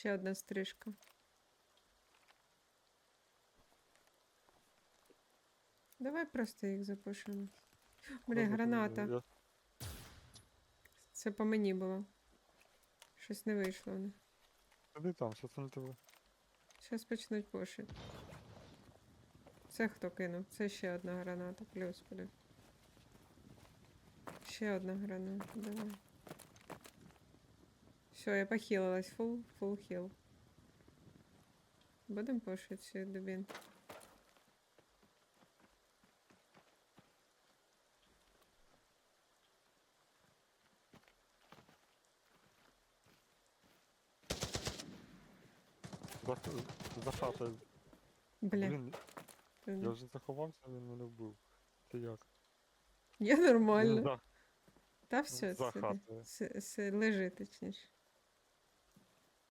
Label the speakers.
Speaker 1: Ще одна стрижка. Давай просто їх запушимо. Бля, граната. Це по мені було. Щось не вийшло в них.
Speaker 2: Там, що це на тебе?
Speaker 1: Зараз почнуть пушити. Це хто кинув? Це ще одна граната, плюс, плюс. Ще одна граната, давай. Все, я похилилась. Фул, фул хіл. Будемо пушити цю дубін.
Speaker 2: За, за хатою.
Speaker 1: Бля.
Speaker 2: Блін,
Speaker 1: ти-
Speaker 2: я вже заховався, він мене вбив. Ти як?
Speaker 1: Я нормально.
Speaker 2: за,
Speaker 1: Та все,
Speaker 2: за
Speaker 1: сиди.
Speaker 2: хатою.
Speaker 1: С- с- лежи, точніше.